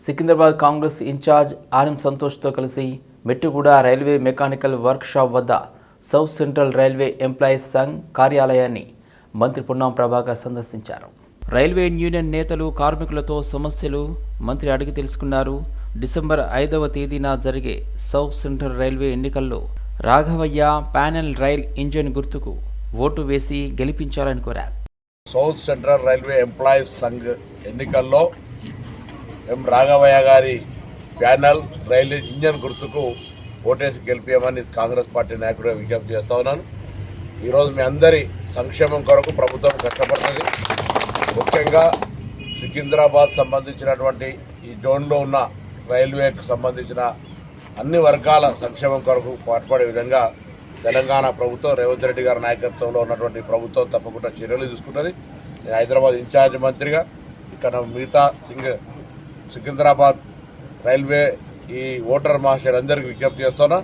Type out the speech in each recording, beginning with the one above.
Secunderabad Congress in charge RM సంతోష్తో కలిసి Mettuguda railway mechanical workshop వద్ద south central railway employees Sangh కార్యాలయాన్ని మంత్రి పున్నం ప్రభాకర్ సందర్శించారు. రైల్వే యూనియన్ నేతలు కార్మికులతో సమస్యలు మంత్రి అడిగి తెలుసుకున్నారు. డిసెంబర్ ఐదవ తేదీన జరిగే సౌత్ సెంట్రల్ రైల్వే ఎన్నికల్లో రాఘవయ్య ప్యానెల్ రైల్ ఇంజిన్ గుర్తుకు ఓటు వేసి గెలిపించాలని కోరారు. South central railway employees Sangh ఎన్నికల్లో ఎం రాఘవయ్య గారి ప్యానల్ రైల్వే ఇంజన్ గుర్తుకు ఓటేసి గెలిపించమని కాంగ్రెస్ పార్టీ నాయకుడు విజ్ఞప్తి చేస్తా ఉన్నాను. ఈరోజు మీ అందరి సంక్షేమం కొరకు ప్రభుత్వం కష్టపడుతుంది. ముఖ్యంగా సికింద్రాబాద్ సంబంధించినటువంటి ఈ జోన్లో ఉన్న రైల్వేకి సంబంధించిన అన్ని వర్గాల సంక్షేమం కొరకు పాటుపడే విధంగా తెలంగాణ ప్రభుత్వం రేవంత్ రెడ్డి గారి నాయకత్వంలో ఉన్నటువంటి ప్రభుత్వం తప్పకుండా చర్యలు తీసుకుంటుంది. నేను హైదరాబాద్ ఇన్ఛార్జ్ మంత్రిగా ఇక్కడ మిగతా సింగ్ సికింద్రాబాద్ రైల్వే ఈ ఓటర్ మహాశయులందరికీ విజ్ఞప్తి చేస్తున్నా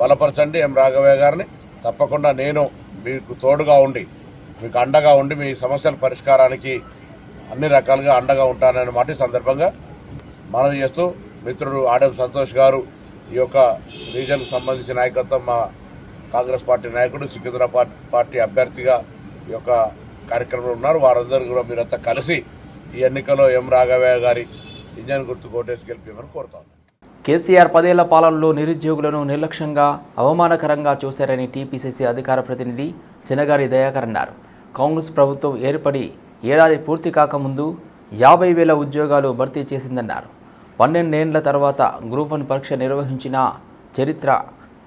బలపరచండి ఎం రాఘవయ్య గారిని. తప్పకుండా నేను మీకు తోడుగా ఉండి మీకు అండగా ఉండి మీ సమస్యల పరిష్కారానికి అన్ని రకాలుగా అండగా ఉంటానని మాట సందర్భంగా మనవి చేస్తూ మిత్రుడు ఆడెం సంతోష్ గారు ఈ యొక్క రీజన్కు సంబంధించిన నాయకత్వం మా కాంగ్రెస్ పార్టీ నాయకుడు సికింద్రాబాద్ పార్టీ అభ్యర్థిగా ఈ యొక్క కార్యక్రమంలో ఉన్నారు. వారందరూ కూడా మీరంతా కలిసి ఈ ఎన్నికలో ఎం రాఘవయ్య గారి ఇంజన్ గుర్తు కోటేసి గెలిపేమని కోరుతాను కేసీఆర్ పదేళ్ళ పాలనలో నిరుద్యోగులను నిర్లక్ష్యంగా అవమానకరంగా చూశారని టీపీసీసీ అధికార ప్రతినిధి చినగారి దయాకర్ అన్నారు. కాంగ్రెస్ ప్రభుత్వం ఏర్పడి ఏడాది పూర్తి కాకముందు యాభై వేల ఉద్యోగాలు భర్తీ చేసిందన్నారు. పన్నెండేండ్ల తర్వాత గ్రూప్ వన్ పరీక్ష నిర్వహించిన చరిత్ర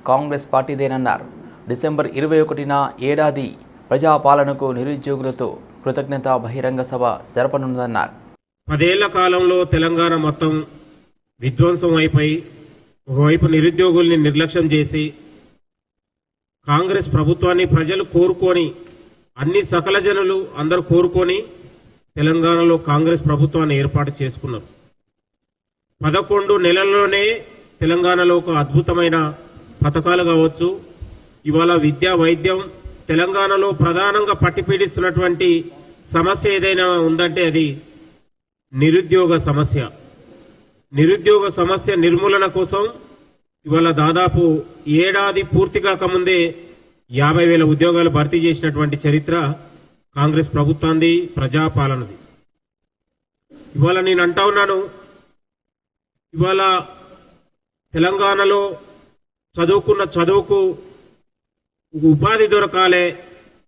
కాంగ్రెస్ పార్టీదేనన్నారు. డిసెంబర్ ఇరవై ఒకటిన ఏడాది ప్రజాపాలనకు నిరుద్యోగులతో కృతజ్ఞత బహిరంగ సభ జరపనున్నదన్నారు. పదేళ్ళ కాలంలో తెలంగాణ మొత్తం విధ్వంసం అయిపోయి ఒకవైపు నిరుద్యోగుల్ని నిర్లక్ష్యం చేసి కాంగ్రెస్ ప్రభుత్వాన్ని ప్రజలు కోరుకొని అన్ని సకల జనులు అందరూ కోరుకొని తెలంగాణలో కాంగ్రెస్ ప్రభుత్వాన్ని ఏర్పాటు చేసుకున్నారు. పదకొండు నెలల్లోనే తెలంగాణలో ఒక అద్భుతమైన పథకాలు కావచ్చు ఇవాళ విద్య వైద్యం తెలంగాణలో ప్రధానంగా పట్టిపీడిస్తున్నటువంటి సమస్య ఏదైనా ఉందంటే అది నిరుద్యోగ సమస్య. నిరుద్యోగ సమస్య నిర్మూలన కోసం ఇవాళ దాదాపు ఏడాది పూర్తి కాకముందే యాభై వేల ఉద్యోగాలు భర్తీ చేసినటువంటి చరిత్ర కాంగ్రెస్ ప్రభుత్వాన్ని ప్రజాపాలనది. ఇవాళ నేను అంటా ఉన్నాను ఇవాళ తెలంగాణలో చదువుకున్న చదువుకు ఉపాధి దొరకాలే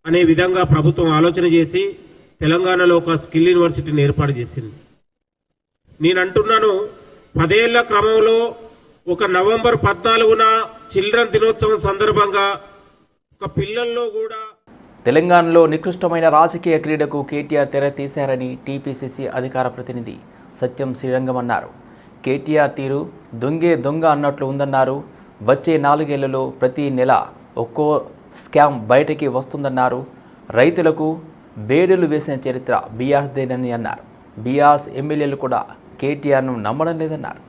అనే విధంగా ప్రభుత్వం ఆలోచన చేసి తెలంగాణలో ఒక స్కిల్ యూనివర్సిటీని ఏర్పాటు చేసింది. నేను అంటున్నాను పదేళ్ళ క్రమంలో ఒక నవంబర్ పద్నాలుగున చిల్డ్రన్ దినోత్సవం సందర్భంగా ఒక పిల్లల్లో కూడా తెలంగాణలో నికృష్టమైన రాజకీయ క్రీడకు కేటీఆర్ తెర తీశారని టీపీసీసీ అధికార ప్రతినిధి సత్యం శ్రీరంగం అన్నారు కేటీఆర్ తీరు దొంగే దొంగ అన్నట్లు ఉందన్నారు. వచ్చే నాలుగేళ్ళలో ప్రతి నెల ఒక్కో స్కామ్ బయటికి వస్తుందన్నారు. రైతులకు బేడులు వేసిన చరిత్ర బీఆర్దేనని అన్నారు. బీఆర్స్ ఎమ్మెల్యేలు కూడా కేటీఆర్ను నమ్మడం లేదన్నారు.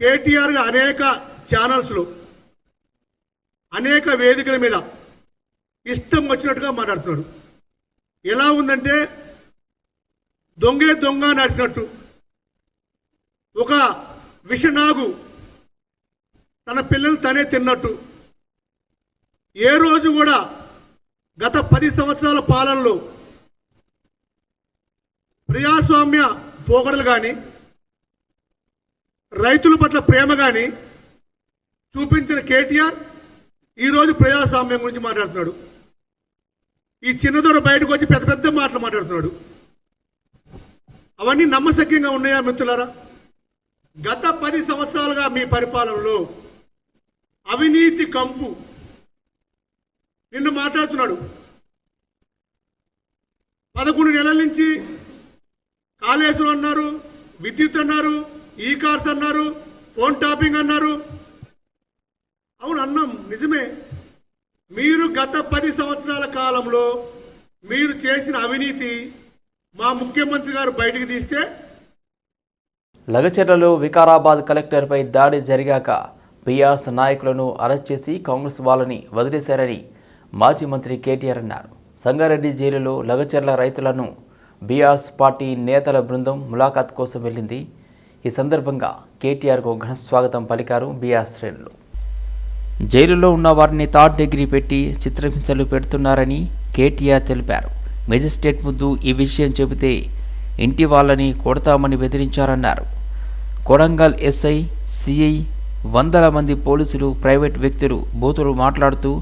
కేటీఆర్ అనేక ఛానల్స్లో అనేక వేదికల మీద ఇష్టం వచ్చినట్టుగా మాట్లాడుతున్నాడు ఎలా ఉందంటే దొంగే దొంగ నడిచినట్టు ఒక విషనాగు తన పిల్లలు తనే తిన్నట్టు ఏ రోజు కూడా గత పది సంవత్సరాల పాలనలో ప్రజాస్వామ్య పోకడలు కానీ రైతుల పట్ల ప్రేమ కానీ చూపించిన కేటీఆర్ ఈరోజు ప్రజాస్వామ్యం గురించి మాట్లాడుతున్నాడు. ఈ చిన్నదొర బయటకు వచ్చి పెద్ద పెద్ద మాటలు మాట్లాడుతున్నాడు. అవన్నీ నమ్మశక్యంగా ఉన్నాయా మిత్రులారా? గత పది సంవత్సరాలుగా మీ పరిపాలనలో అవినీతి కంపు నిన్ను మాట్లాడుతున్నాడు. పదకొండు నెలల నుంచి కాళేశ్వరం అన్నారు విద్యుత్ అన్నారు ఈ కార్స్ అన్నారు ఫోన్ టాపింగ్ అన్నారు. అవును అన్నాం నిజమే. మీరు గత పది సంవత్సరాల కాలంలో మీరు చేసిన అవినీతి మా ముఖ్యమంత్రి గారు బయటికి తీస్తే? లగచెర్లలో వికారాబాద్ కలెక్టర్పై దాడి జరిగాక బీఆర్ఎస్ నాయకులను అరెస్ట్ చేసి కాంగ్రెస్ వాళ్ళని వదిలేశారని మాజీ మంత్రి కేటీఆర్ అన్నారు. సంగారెడ్డి జైలులో లగచెర్ల రైతులను బీఆర్ఎస్ పార్టీ నేతల బృందం ములాఖాత్ కోసం వెళ్ళింది. ఈ సందర్భంగా కేటీఆర్కు ఘన స్వాగతం పలికారు బీఆర్ శ్రేణులు. జైలులో ఉన్న వారిని థర్డ్ డిగ్రీ పెట్టి చిత్రహింసలు పెడుతున్నారని కేటీఆర్ తెలిపారు. మెజిస్ట్రేట్ ముందు ఈ విషయం చెబితే ఇంటి వాళ్ళని కొడతామని బెదిరించారన్నారు. కొడంగల్ ఎస్ఐ సిఐ వందల మంది పోలీసులు ప్రైవేట్ వ్యక్తులు బూతులు మాట్లాడుతూ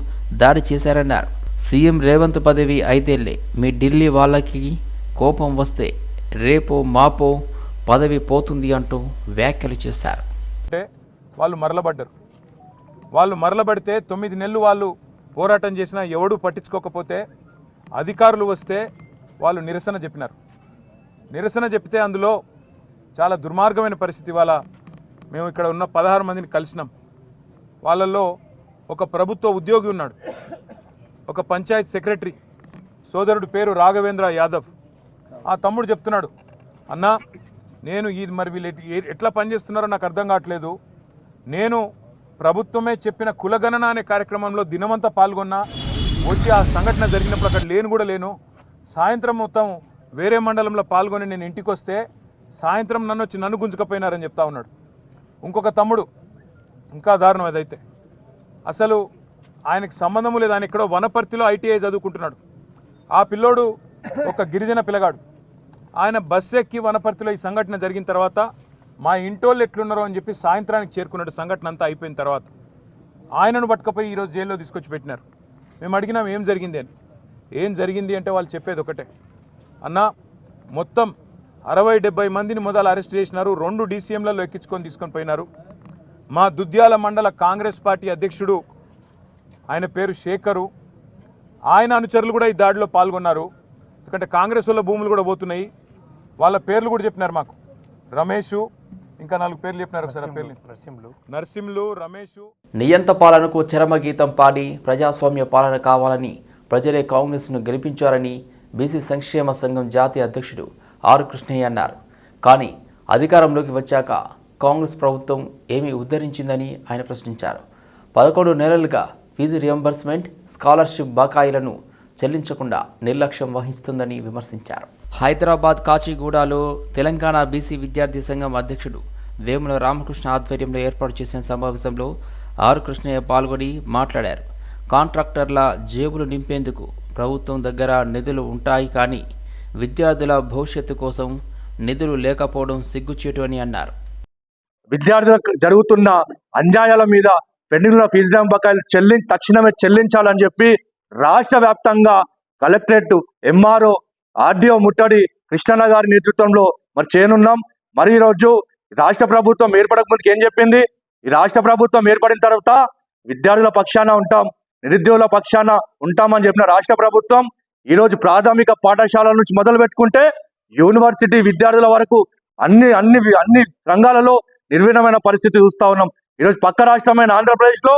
దాడి చేశారన్నారు. సీఎం రేవంత్ పదవి ఐదేళ్ళే మీ ఢిల్లీ వాళ్ళకి కోపం వస్తే రేపో మాపో పదవి పోతుంది అంటూ వ్యాఖ్యలు చేశారు. అంటే వాళ్ళు మరలబడ్డారు. వాళ్ళు మరలబడితే తొమ్మిది నెలలు వాళ్ళు పోరాటం చేసినా ఎవడూ పట్టించుకోకపోతే అధికారులు వస్తే వాళ్ళు నిరసన చెప్పినారు. నిరసన చెప్తే అందులో చాలా దుర్మార్గమైన పరిస్థితి వాళ్ళ మేము ఇక్కడ ఉన్న పదహారు మందిని కలిసినాం. వాళ్ళల్లో ఒక ప్రభుత్వ ఉద్యోగి ఉన్నాడు. ఒక పంచాయత్ సెక్రటరీ. సోదరుడు పేరు రాఘవేంద్ర యాదవ్. ఆ తమ్ముడు చెప్తున్నాడు అన్నా నేను ఇది మరి వీళ్ళు ఏ- ఎట్లా పనిచేస్తున్నారో నాకు అర్థం కావట్లేదు. నేను ప్రభుత్వమే చెప్పిన కులగణన అనే కార్యక్రమంలో దినమంతా పాల్గొన్నా వచ్చి ఆ సంఘటన జరిగినప్పుడు అక్కడ లేను కూడా లేను. సాయంత్రం మొత్తం వేరే మండలంలో పాల్గొని నేను ఇంటికి వస్తే సాయంత్రం నన్ను వచ్చి నన్ను గుంజుకపోయినారని చెప్తా ఉన్నాడు. ఇంకొక తమ్ముడు ఇంకా దారుణం అదైతే. అసలు ఆయనకు సంబంధం లేదు ఆయన ఎక్కడో వనపర్తిలో ఐటీఐ చదువుకుంటున్నాడు. ఆ పిల్లోడు ఒక గిరిజన పిల్లగాడు. ఆయన బస్సు ఎక్కి వనపర్తిలో ఈ సంఘటన జరిగిన తర్వాత మా ఇంటోళ్ళు ఎట్లున్నారో అని చెప్పి సాయంత్రానికి చేరుకున్నాడు. సంఘటన అంతా అయిపోయిన తర్వాత ఆయనను పట్టుకపోయి ఈరోజు జైల్లో తీసుకొచ్చి పెట్టినారు. మేము అడిగినాం ఏం జరిగింది? అని. ఏం జరిగింది? అంటే వాళ్ళు చెప్పేది ఒకటే. అన్న మొత్తం అరవై డెబ్బై మందిని మొదలు అరెస్ట్ చేసినారు. రెండు డీసీఎంలలో ఎక్కించుకొని తీసుకొని పోయినారు. మా దుద్యాల మండల కాంగ్రెస్ పార్టీ అధ్యక్షుడు ఆయన పేరు శేఖరు. ఆయన అనుచరులు కూడా ఈ దాడిలో పాల్గొన్నారు. ఎందుకంటే కాంగ్రెస్ వాళ్ళ భూములు కూడా పోతున్నాయి. వాళ్ళ పేర్లు కూడా చెప్పినారు మాకు. రమేషు ఇంకా నాలుగు పేర్లు చెప్పినారు ఒకసారి పేర్లు. నరసింహులు. రమేషు. నియంత పాలనకు చరమగీతం పాడి ప్రజాస్వామ్య పాలన కావాలని ప్రజలే కాంగ్రెస్ను గెలిపించారని బీసీ సంక్షేమ సంఘం జాతీయ అధ్యక్షుడు ఆర్ కృష్ణయ్య అన్నారు. కానీ అధికారంలోకి వచ్చాక కాంగ్రెస్ ప్రభుత్వం ఏమి ఉద్ధరించిందని ఆయన ప్రశ్నించారు. పదకొండు నెలలుగా ఫీజు రియంబర్స్మెంట్ స్కాలర్షిప్ బకాయిలను చెల్లించకుండా నిర్లక్ష్యం వహిస్తుందని విమర్శించారు. హైదరాబాద్ కాచిగూడలో తెలంగాణ బీసీ విద్యార్థి సంఘం అధ్యక్షుడు వేముల రామకృష్ణ ఆధ్వర్యంలో ఏర్పాటు చేసిన సమావేశంలో ఆర్ కృష్ణయ్య పాల్గొని మాట్లాడారు. కాంట్రాక్టర్ల జేబులు నింపేందుకు ప్రభుత్వం దగ్గర నిధులు ఉంటాయి కానీ విద్యార్థుల భవిష్యత్తు కోసం నిధులు లేకపోవడం సిగ్గుచేటు అని అన్నారు. విద్యార్థులకు జరుగుతున్న అన్యాయాల మీద పెండింగ్ ఉన్న ఫీజు బకాయిలు చెల్లి తక్షణమే చెల్లించాలని చెప్పి రాష్ట్ర వ్యాప్తంగా కలెక్టరేట్ ఎంఆర్ఓ ఆర్డీఓ ముట్టడి కృష్ణన్న గారి నేతృత్వంలో మరి చేయనున్నాం. మరి ఈరోజు రాష్ట్ర ప్రభుత్వం ఏర్పడక ముందుకు ఏం చెప్పింది? ఈ రాష్ట్ర ప్రభుత్వం ఏర్పడిన తర్వాత విద్యార్థుల పక్షాన ఉంటాం నిరుద్యోగుల పక్షాన ఉంటామని చెప్పిన రాష్ట్ర ప్రభుత్వం ఈరోజు ప్రాథమిక పాఠశాలల నుంచి మొదలు పెట్టుకుంటే యూనివర్సిటీ విద్యార్థుల వరకు అన్ని అన్ని అన్ని రంగాలలో నిర్వీణమైన పరిస్థితి చూస్తూ ఉన్నాం. ఈరోజు పక్క రాష్ట్రమైన ఆంధ్రప్రదేశ్లో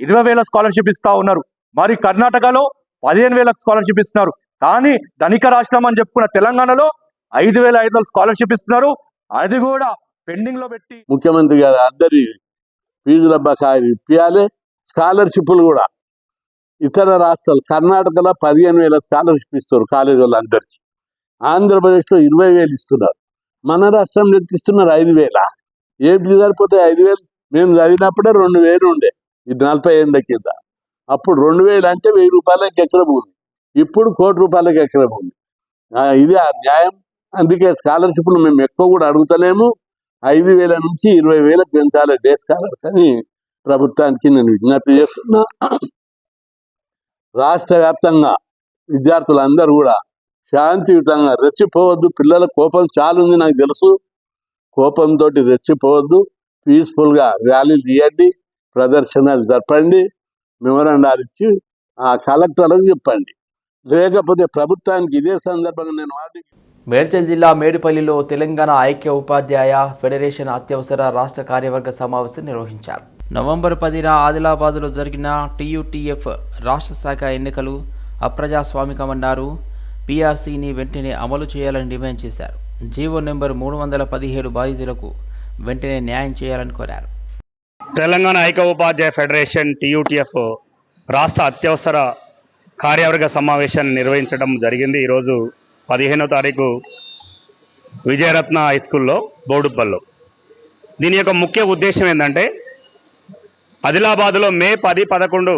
ఇరవై వేల స్కాలర్షిప్ ఇస్తా ఉన్నారు. మరి కర్ణాటకలో పదిహేను వేల స్కాలర్షిప్ ఇస్తున్నారు. కానీ ధనిక రాష్ట్రం అని చెప్పుకున్న తెలంగాణలో ఐదు వేల ఐదు వందల స్కాలర్షిప్ ఇస్తున్నారు. అది కూడా పెండింగ్లో పెట్టి ముఖ్యమంత్రి గారు అందరి ఫీజుల బకాయిలు ఇప్పియాలి. స్కాలర్షిప్లు కూడా. ఇతర రాష్ట్రాలు కర్ణాటకలో పదిహేను వేల స్కాలర్షిప్ ఇస్తారు కాలేజీ వాళ్ళందరికీ ఆంధ్రప్రదేశ్లో ఇరవై వేలు ఇస్తున్నారు. మన రాష్ట్రంలో ఎంత ఇస్తున్నారు? ఐదు వేల? ఏపీ సరిపోతే ఐదు వేలు? మేము చదివినప్పుడే రెండు వేలు ఉండే. ఇది నలభై ఏళ్ళ కింద. అప్పుడు రెండు వేలు అంటే వెయ్యి రూపాయలకి ఎకరం ఉంది. ఇప్పుడు కోటి రూపాయలకి ఎకరం ఉంది. ఇది ఆ న్యాయం. అందుకే స్కాలర్షిప్లు మేము ఎక్కువ కూడా అడుగుతలేము. ఐదు వేల నుంచి ఇరవై వేలకు పెంచాలి డే స్కాలర్ అని ప్రభుత్వానికి నేను విజ్ఞప్తి చేస్తున్నా. రాష్ట్ర వ్యాప్తంగా విద్యార్థులందరూ కూడా శాంతియుతంగా రెచ్చిపోవద్దు. పిల్లల కోపం చాలా ఉంది నాకు తెలుసు. కోపంతో రెచ్చిపోవద్దు. పీస్ఫుల్గా ర్యాలీలు తీయండి. ప్రదర్శనలు జరపండి. మెమోరాండాలు ఇచ్చి ఆ కలెక్టర్లకు చెప్పండి. లేకపోతే ప్రభుత్వానికి ఇదే సందర్భంగా నేను వాటికి మేడ్చల్ జిల్లా మేడిపల్లిలో తెలంగాణ ఐక్య ఉపాధ్యాయ ఫెడరేషన్ అత్యవసర రాష్ట్ర కార్యవర్గ సమావేశం నిర్వహించారు. నవంబర్ పదిన ఆదిలాబాద్లో జరిగిన టీయూటీఎఫ్ రాష్ట్ర శాఖ ఎన్నికలు అప్రజాస్వామికమన్నారు. పీఆర్సీని వెంటనే అమలు చేయాలని డిమాండ్ చేశారు. జీవో నెంబర్ మూడు వందల పదిహేడు బాధితులకు వెంటనే న్యాయం చేయాలని కోరారు. తెలంగాణ ఐక్య ఉపాధ్యాయ ఫెడరేషన్ టీయూటీఎఫ్ రాష్ట్ర అత్యవసర కార్యవర్గ సమావేశాన్ని నిర్వహించడం జరిగింది. ఈరోజు పదిహేనో తారీఖు విజయరత్న హై స్కూల్లో బోడుప్పల్లో. దీని యొక్క ముఖ్య ఉద్దేశం ఏంటంటే ఆదిలాబాద్లో మే పది పదకొండు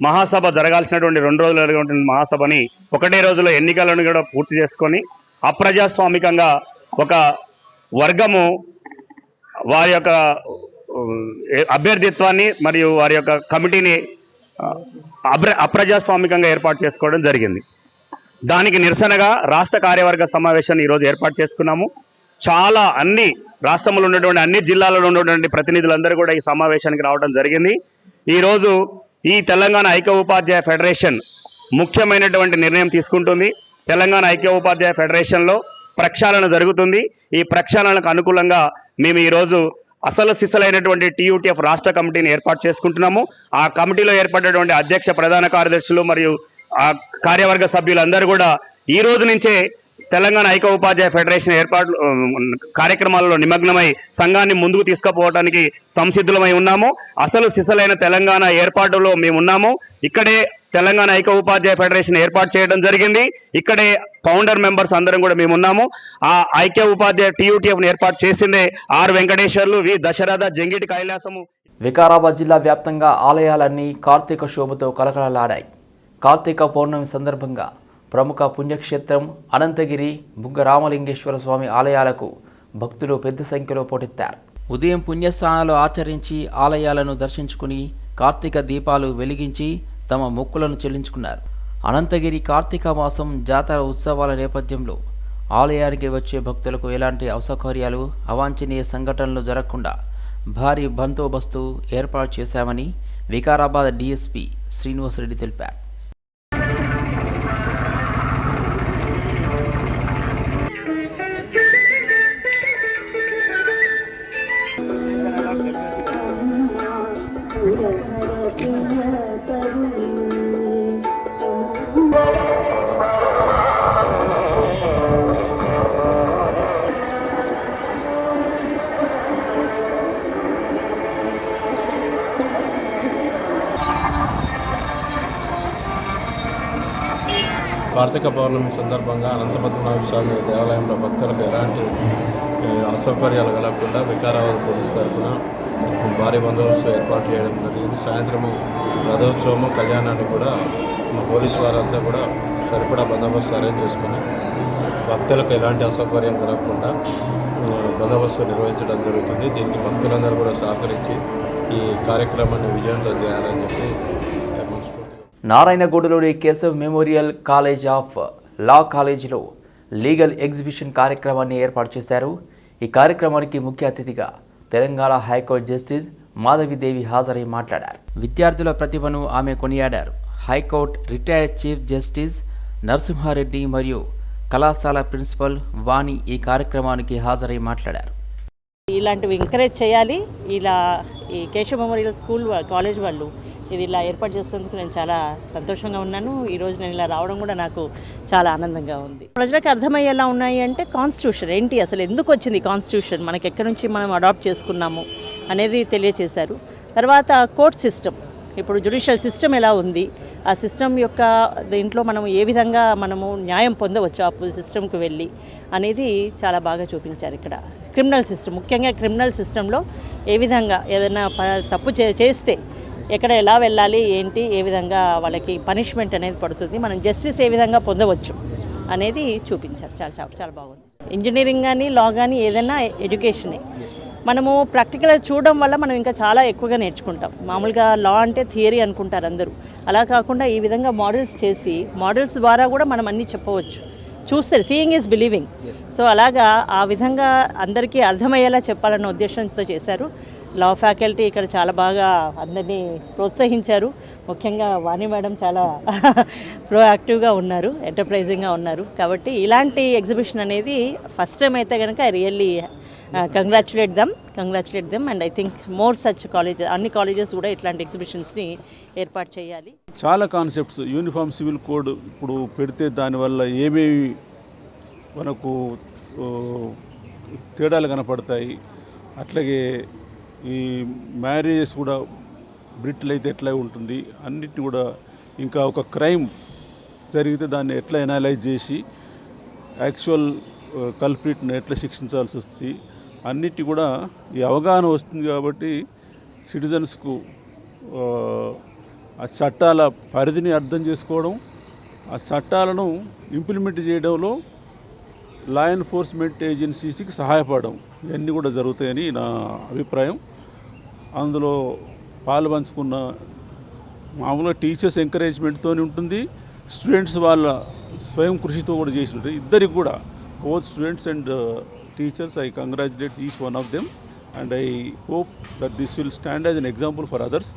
మహాసభ జరగాల్సినటువంటి రెండు రోజులు జరిగినటువంటి మహాసభని ఒకటే రోజులో ఎన్నికలను కూడా పూర్తి చేసుకొని అప్రజాస్వామికంగా ఒక వర్గము వారి యొక్క అభ్యర్థిత్వాన్ని మరియు వారి యొక్క కమిటీని అభ్ర అప్రజాస్వామికంగా ఏర్పాటు చేసుకోవడం జరిగింది. దానికి నిరసనగా రాష్ట్ర కార్యవర్గ సమావేశాన్ని ఈరోజు ఏర్పాటు చేసుకున్నాము. చాలా అన్ని రాష్ట్రంలో ఉన్నటువంటి అన్ని జిల్లాలలో ఉన్నటువంటి ప్రతినిధులందరూ కూడా ఈ సమావేశానికి రావడం జరిగింది. ఈరోజు ఈ తెలంగాణ ఐక్య ఉపాధ్యాయ ఫెడరేషన్ ముఖ్యమైనటువంటి నిర్ణయం తీసుకుంటుంది. తెలంగాణ ఐక్య ఉపాధ్యాయ ఫెడరేషన్లో ప్రక్షాళన జరుగుతుంది. ఈ ప్రక్షాళనకు అనుకూలంగా మేము ఈరోజు అసలు సిసలైనటువంటి టీయూటీఎఫ్ రాష్ట్ర కమిటీని ఏర్పాటు చేసుకుంటున్నాము. ఆ కమిటీలో ఏర్పడినటువంటి అధ్యక్ష ప్రధాన కార్యదర్శులు మరియు ఆ కార్యవర్గ సభ్యులందరూ కూడా ఈ రోజు నుంచే తెలంగాణ ఐక్య ఉపాధ్యాయ ఫెడరేషన్ ఏర్పాట్లు కార్యక్రమాలలో నిమగ్నమై సంఘాన్ని ముందుకు తీసుకుపోవడానికి సంసిద్ధులమై ఉన్నాము. అసలు సిసలైన తెలంగాణ ఏర్పాటులో మేము ఉన్నాము ఇక్కడే తెలంగాణ ఐక్య ఉపాధ్యాయ ఫెడరేషన్ ఏర్పాటు చేయడం జరిగింది. ఇక్కడే ఫౌండర్ మెంబర్స్ అందరం కూడా మేము ఉన్నాము ఆ ఐక్య ఉపాధ్యాయ టీయూటీఎఫ్ ఏర్పాటు చేసిందే ఆర్ వెంకటేశ్వర్లు వి దశరథ జంగిటి కైలాసము. వికారాబాద్ జిల్లా వ్యాప్తంగా ఆలయాలన్నీ కార్తీక శోభతో కలకలలాడాయి. కార్తీక పౌర్ణమి సందర్భంగా ప్రముఖ పుణ్యక్షేత్రం అనంతగిరి బుగ్గ రామలింగేశ్వర స్వామి ఆలయాలకు భక్తులు పెద్ద సంఖ్యలో పోటెత్తారు. ఉదయం పుణ్యస్నానాలు ఆచరించి ఆలయాలను దర్శించుకుని కార్తీక దీపాలు వెలిగించి తమ మొక్కులను చెల్లించుకున్నారు. అనంతగిరి కార్తీక మాసం జాతర ఉత్సవాల నేపథ్యంలో ఆలయానికి వచ్చే భక్తులకు ఎలాంటి అసౌకర్యాలు అవాంఛనీయ సంఘటనలు జరగకుండా భారీ బందోబస్తు ఏర్పాటు చేశామని వికారాబాద్ డీఎస్పీ శ్రీనివాసరెడ్డి తెలిపారు. కార్తీక పౌర్ణమి సందర్భంగా అనంతపద్మనాభ స్వామి దేవాలయంలో భక్తులకు ఎలాంటి అసౌకర్యాలు కలగకుండా వికారాబాద్ పోలీస్ తరఫున భారీ బందోబస్తు ఏర్పాటు చేయడం జరిగింది. సాయంత్రము రథోత్సవము కళ్యాణాన్ని కూడా మా పోలీసు వారంతా కూడా సరిపడా బందోబస్తు అరేంజ్ చేసుకుని భక్తులకు ఎలాంటి అసౌకర్యం కలగకుండా బందోబస్తు నిర్వహించడం జరుగుతుంది. దీనికి భక్తులందరూ కూడా సహకరించి ఈ కార్యక్రమాన్ని విజయవంతం చేయాలని చెప్పి నారాయణగూడలోని Keshav memorial college of law కాలేజీలో లీగల్ ఎగ్జిబిషన్ కార్యక్రమాన్ని ఏర్పాటు చేశారు. ఈ కార్యక్రమానికి ముఖ్య అతిథిగా తెలంగాణ హైకోర్టు జస్టిస్ మాధవిదేవి హాజరై మాట్లాడారు. విద్యార్థుల ప్రతిభను ఆమె కొనియాడారు. High court retired chief justice Narasimha Reddy మరియు కళాశాల ప్రిన్సిపల్ వాణి ఈ కార్యక్రమానికి హాజరై మాట్లాడారు. ఇలాంటివి ఎంకరేజ్ చేయాలి. ఇలా ఈ కేశవ మెమోరియల్ స్కూల్ కాలేజ్ వాళ్ళు ఇది ఇలా ఏర్పాటు చేస్తున్నందుకు నేను చాలా సంతోషంగా ఉన్నాను. ఈరోజు నేను ఇలా రావడం కూడా నాకు చాలా ఆనందంగా ఉంది. ప్రజలకు అర్థమయ్యేలా ఉన్నాయి అంటే కాన్స్టిట్యూషన్ ఏంటి? అసలు ఎందుకు వచ్చింది కాన్స్టిట్యూషన్ మనకి ఎక్కడి నుంచి మనం అడాప్ట్ చేసుకున్నాము అనేది తెలియచేశారు. తర్వాత కోర్ట్ సిస్టమ్ ఇప్పుడు జుడిషియల్ సిస్టమ్ ఎలా ఉంది? ఆ సిస్టమ్ యొక్క దీంట్లో మనం ఏ విధంగా మనము న్యాయం పొందవచ్చు ఆ సిస్టమ్కి వెళ్ళి అనేది చాలా బాగా చూపించారు ఇక్కడ. క్రిమినల్ సిస్టమ్ ముఖ్యంగా క్రిమినల్ సిస్టంలో ఏ విధంగా ఏదైనా ప- తప్పు చే చేస్తే ఎక్కడ ఎలా వెళ్ళాలి ఏంటి ఏ విధంగా వాళ్ళకి పనిష్మెంట్ అనేది పడుతుంది మనం జస్టిస్ ఏ విధంగా పొందవచ్చు అనేది చూపించారు. చాలా చాలా చాలా బాగుంది. ఇంజనీరింగ్ కానీ లా కానీ ఏదైనా ఎడ్యుకేషనే మనము ప్రాక్టికల్ చూడడం వల్ల మనం ఇంకా చాలా ఎక్కువగా నేర్చుకుంటాం. మామూలుగా లా అంటే థియరీ అనుకుంటారు అందరూ. అలా కాకుండా ఈ విధంగా మోడల్స్ చేసి మోడల్స్ ద్వారా కూడా మనం అన్నీ చెప్పవచ్చు. చూస్తారు. సీయింగ్ ఈజ్ బిలీవింగ్ సో అలాగా ఆ విధంగా అందరికీ అర్థమయ్యేలా చెప్పాలన్న ఉద్దేశంతో చేశారు. లా ఫ్యాకల్టీ ఇక్కడ చాలా బాగా అందరినీ ప్రోత్సహించారు. ముఖ్యంగా వాణి మేడం చాలా ప్రోయాక్టివ్గా ఉన్నారు ఎంటర్ప్రైజింగ్గా ఉన్నారు. కాబట్టి ఇలాంటి ఎగ్జిబిషన్ అనేది ఫస్ట్ టైం అయితే కనుక I really congratulate them congratulate them and I think more such colleges అన్ని కాలేజెస్ కూడా ఇట్లాంటి ఎగ్జిబిషన్స్ని ఏర్పాటు చేయాలి. చాలా కాన్సెప్ట్స్ యూనిఫామ్ సివిల్ కోడ్ ఇప్పుడు పెడితే దానివల్ల ఏమేమి మనకు తేడాలు కనపడతాయి. అట్లాగే ఈ మ్యారేజెస్ కూడా బ్రిట్లు అయితే ఎట్లా ఉంటుంది అన్నిటిని కూడా ఇంకా ఒక క్రైమ్ జరిగితే దాన్ని ఎట్లా ఎనాలైజ్ చేసి యాక్చువల్ కల్ప్రిట్ని ఎట్లా శిక్షించాల్సి వస్తుంది అన్నిటి కూడా ఈ అవగాహన వస్తుంది కాబట్టి సిటిజన్స్కు ఆ, ఆ చట్టాల పరిధిని అర్థం చేసుకోవడం ఆ చట్టాలను ఇంప్లిమెంట్ చేయడంలో లా ఎన్ఫోర్స్మెంట్ ఏజెన్సీస్కి సహాయపడడం ఇవన్నీ కూడా జరుగుతాయని నా అభిప్రాయం. అందులో పాలు పంచుకున్న మామూలుగా టీచర్స్ ఎంకరేజ్మెంట్తో ఉంటుంది. స్టూడెంట్స్ వాళ్ళ స్వయం కృషితో కూడా చేసి ఉంటారు ఇద్దరికి కూడా both students and teachers I congratulate each one of them. And I hope that this will stand as an example for others.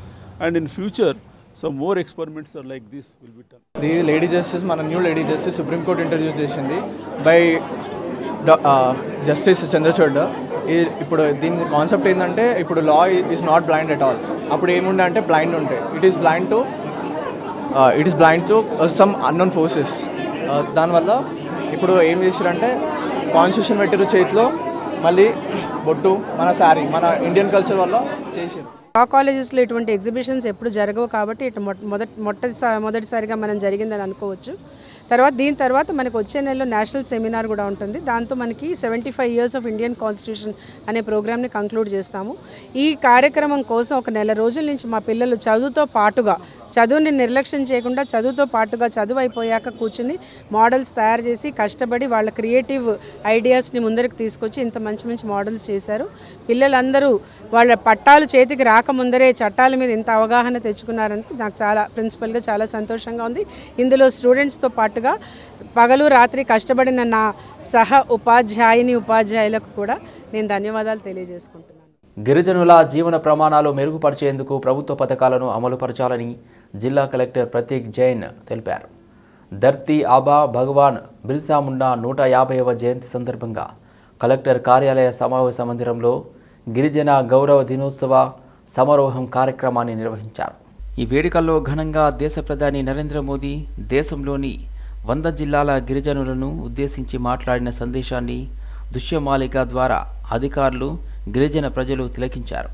And in future some more experiments are like this will be done the lady justice మన new lady justice supreme court introduce చేసింది by justice Chandrachud. ఇప్పుడు దీని concept ఏంటంటే ఇప్పుడు law is not blind at all అప్పుడు ఏముండే అంటే blind ఉంటే it is blind to it is blind to some unknown forces దానివల్ల ఇప్పుడు ఏం చేశారంటే కాన్స్టిట్యూషన్ పెట్టారు చేతిలో మళ్ళీ బొట్టు మన శారీ మన ఇండియన్ కల్చర్ వల్ల చేసారు లా కాలేజెస్లో ఇటువంటి ఎగ్జిబిషన్స్ ఎప్పుడు జరగవు కాబట్టి ఇటు మొదటి మొట్ట మొదటిసారిగా మనం జరిగిందని అనుకోవచ్చు. తర్వాత దీని తర్వాత మనకు వచ్చే నెలలో నేషనల్ సెమినార్ కూడా ఉంటుంది. దాంతో మనకి seventy five years of Indian constitution అనే ప్రోగ్రామ్ని కంక్లూడ్ చేస్తాము. ఈ కార్యక్రమం కోసం ఒక నెల రోజుల నుంచి మా పిల్లలు చదువుతో పాటుగా చదువుని నిర్లక్ష్యం చేయకుండా చదువుతో పాటుగా చదువు అయిపోయాక కూర్చుని మోడల్స్ తయారు చేసి కష్టపడి వాళ్ళ క్రియేటివ్ ఐడియాస్ని ముందరికి తీసుకొచ్చి ఇంత మంచి మంచి మోడల్స్ చేశారు. పిల్లలందరూ వాళ్ళ పట్టాలు చేతికి రాకముందరే చట్టాల మీద ఇంత అవగాహన తెచ్చుకున్నారందుకు నాకు చాలా ప్రిన్సిపల్గా చాలా సంతోషంగా ఉంది. ఇందులో స్టూడెంట్స్తో పాటుగా పగలు రాత్రి కష్టపడిన నా సహ ఉపాధ్యాయుని ఉపాధ్యాయులకు కూడా నేను ధన్యవాదాలు తెలియజేసుకుంటున్నాను. గిరిజనుల జీవన ప్రమాణాలు మెరుగుపరిచేందుకు ప్రభుత్వ పథకాలను అమలుపరచాలని జిల్లా కలెక్టర్ ప్రతీక్ జైన్ తెలిపారు. ధర్తీ ఆబా భగవాన్ బిర్సా ముండా నూట యాభైవ జయంతి సందర్భంగా కలెక్టర్ కార్యాలయ సమావేశ మందిరంలో గిరిజన గౌరవ దినోత్సవ సమారోహం కార్యక్రమాన్ని నిర్వహించారు. ఈ వేడుకల్లో ఘనంగా దేశ ప్రధాని నరేంద్ర మోదీ దేశంలోని వంద జిల్లాల గిరిజనులను ఉద్దేశించి మాట్లాడిన సందేశాన్ని దృశ్యమాలిక ద్వారా అధికారులు గిరిజన ప్రజలు తిలకించారు.